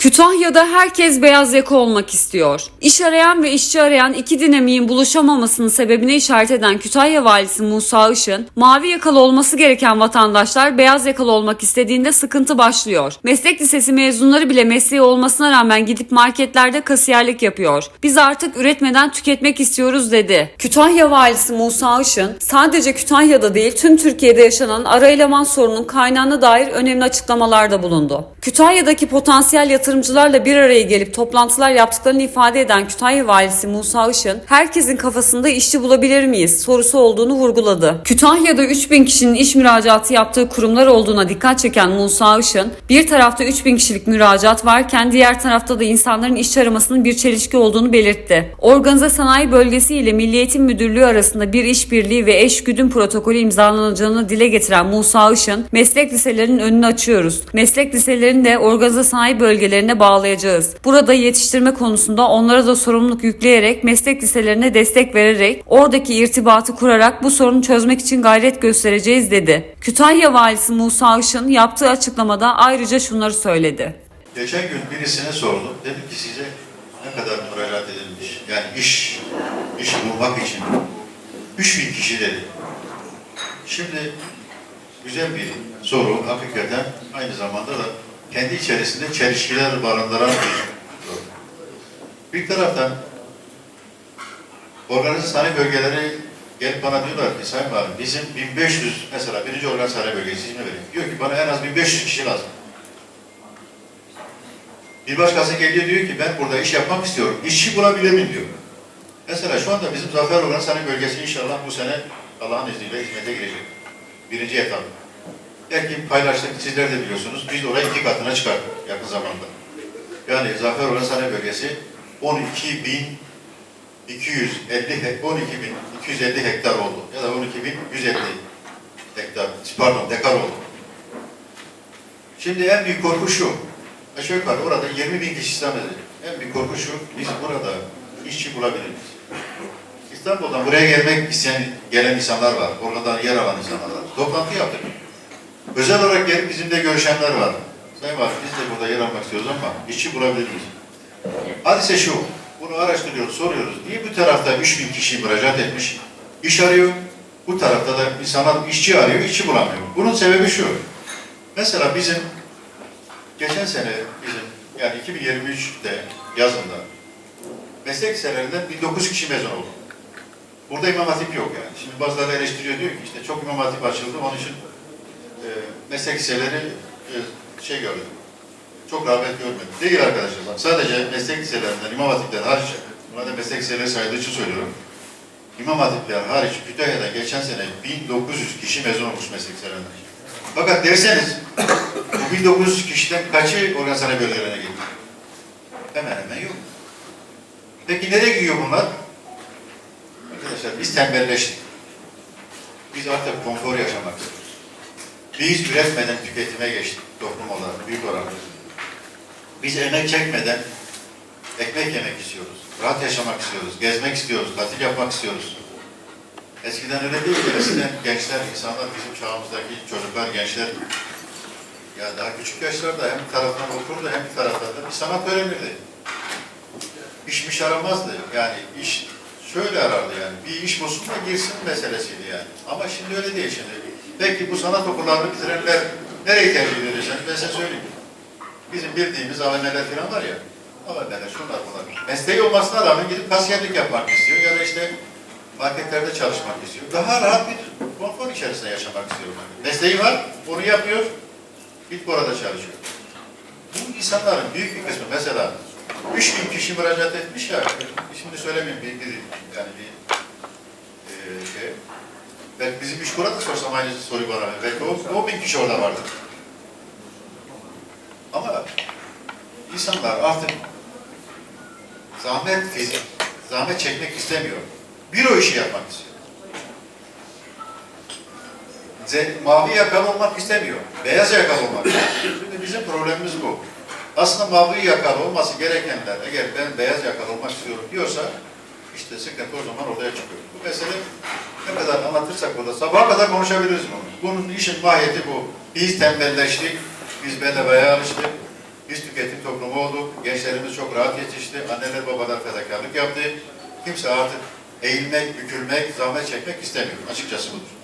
Kütahya'da herkes beyaz yaka olmak istiyor. İş arayan ve işçi arayan iki dinamiğin buluşamamasının sebebine işaret eden Kütahya valisi Musa Işın, mavi yakalı olması gereken vatandaşlar beyaz yakalı olmak istediğinde sıkıntı başlıyor. Meslek lisesi mezunları bile mesleği olmasına rağmen gidip marketlerde kasiyerlik yapıyor. Biz artık üretmeden tüketmek istiyoruz dedi. Kütahya valisi Musa Işın, sadece Kütahya'da değil tüm Türkiye'de yaşanan ara eleman sorunun kaynağına dair önemli açıklamalarda bulundu. Kütahya'daki potansiyel yatırımcılarla bir araya gelip toplantılar yaptıklarını ifade eden Kütahya valisi Musa Işın, herkesin kafasında işçi bulabilir miyiz sorusu olduğunu vurguladı. Kütahya'da 3000 kişinin iş müracaatı yaptığı kurumlar olduğuna dikkat çeken Musa Işın, bir tarafta 3000 kişilik müracaat varken diğer tarafta da insanların iş aramasının bir çelişki olduğunu belirtti. Organize Sanayi Bölgesi ile Milli Eğitim Müdürlüğü arasında bir işbirliği ve eş güdüm protokolü imzalanacağını dile getiren Musa Işın, meslek liselerinin önünü açıyoruz. Meslek liselerini de organize sanayi bölgelerine bağlayacağız. Burada yetiştirme konusunda onlara da sorumluluk yükleyerek meslek liselerine destek vererek oradaki irtibatı kurarak bu sorunu çözmek için gayret göstereceğiz dedi. Kütahya valisi Musa Işın yaptığı açıklamada ayrıca şunları söyledi. Geçen gün birisine sordum. Dedim ki size ne kadar müracaat edilmiş? Yani iş, iş bulmak için. 3000 kişi dedi. Şimdi güzel bir soru. Hakikaten aynı zamanda da kendi içerisinde çelişkiler barındıran bir taraftan organize sanayi bölgeleri gelip bana diyorlar ki Sayın Valim bizim 1500 mesela birinci organize sanayi bölgesi ismini vereyim. Diyor ki bana en az 1500 kişi lazım. Bir başkası geliyor diyor ki ben burada iş yapmak istiyorum. İşçi bulabilir miyim diyor. Mesela şu anda bizim Zafer Organ Sanayi Bölgesi inşallah bu sene Allah'ın izniyle hizmete girecek. Birinci etap. Belki paylaştık, sizler de biliyorsunuz. Biz de orayı iki katına çıkarttık yakın zamanda. Yani Zafer Organ Sanayi Bölgesi 12.250 he- 12.250 hektar oldu. Ya da 12.150 hektar, pardon dekar oldu. Şimdi en büyük korku şu. Aşağı yukarı orada 20 bin kişi İslam edecek. En büyük korku şu. Biz burada işçi bulabilir miyiz? İstanbul'dan buraya gelmek isteyen gelen insanlar var. Oradan yer alan insanlar var. Toplantı yaptık. Özel olarak gelip bizimle görüşenler var. Sayın Valim biz de burada yer almak istiyoruz ama işçi bulabilir miyiz? Hadise şu. Bunu araştırıyoruz, soruyoruz. Niye bu tarafta 3000 kişi müracaat etmiş, iş arıyor. Bu tarafta da insanlar işçi arıyor, işçi bulamıyor. Bunun sebebi şu. Mesela bizim geçen sene bizim yani 2023'te yazında meslek liselerinden 1900 kişi mezun oldu. Burada imam hatip yok yani. Şimdi bazıları eleştiriyor diyor ki işte çok imam hatip açıldı onun için e, meslek liseleri e, şey gördü. Çok rağbet görmedi. Değil arkadaşlar bak sadece meslek liselerinden imam hatipler hariç burada meslek liseleri sayıldığı için söylüyorum. İmam hatipler hariç Kütahya'da geçen sene 1900 kişi mezun olmuş meslek liselerinden. Fakat derseniz bu 1900 kişiden kaçı organizasyon bölgelerine gitti? Hemen hemen yok. Peki nereye gidiyor bunlar? Arkadaşlar biz tembelleştik. Biz artık konfor yaşamak istiyoruz. Biz üretmeden tüketime geçtik toplum olarak, büyük oranda. Biz emek çekmeden ekmek yemek istiyoruz. Rahat yaşamak istiyoruz, gezmek istiyoruz, tatil yapmak istiyoruz. Eskiden öyle değil ki. Eskiden gençler, insanlar bizim çağımızdaki çocuklar, gençler ya daha küçük yaşlarda hem bir taraftan okurdu hem bir taraftan da bir sanat öğrenirdi. İşmiş aramazdı. Yani iş şöyle arardı yani. Bir iş bulsun da girsin meselesiydi yani. Ama şimdi öyle değil şimdi. Peki bu sanat okullarını bitirenler nereyi tercih edeceksiniz? Ben size söyleyeyim. Bizim bildiğimiz AVM'ler falan var ya. AVM'ler şunlar bunlar. Mesleği olmasına rağmen gidip kasiyerlik yapmak istiyor ya da işte marketlerde çalışmak istiyor. Daha rahat bir konfor içerisinde yaşamak istiyor. Mesleği var, onu yapıyor, gidip orada çalışıyor. Bu insanların büyük bir kısmı mesela 3000 kişi müracaat etmiş ya, şimdi söylemeyeyim bir, bir yani bir. Belki bizim iş kurada sorsam aynı soruyu bana. Belki o, o bin kişi orada vardır. Ama insanlar artık zahmet zahmet çekmek istemiyor. Büro işi yapmak istiyor. Mavi yakalı olmak istemiyor. Beyaz yakalı olmak. Şimdi bizim problemimiz bu. Aslında mavi yakalı olması gerekenler eğer ben beyaz yakalı olmak istiyorum diyorsa işte sıkıntı o zaman ortaya çıkıyor. Bu mesele ne kadar anlatırsak burada sabaha kadar konuşabiliriz bunu. Bunun işin mahiyeti bu. Biz tembelleştik, biz bedavaya alıştık. Biz tüketim toplumu olduk. Gençlerimiz çok rahat yetişti. Anneler babalar fedakarlık yaptı. Kimse artık eğilmek, bükülmek, zahmet çekmek istemiyor. Açıkçası budur.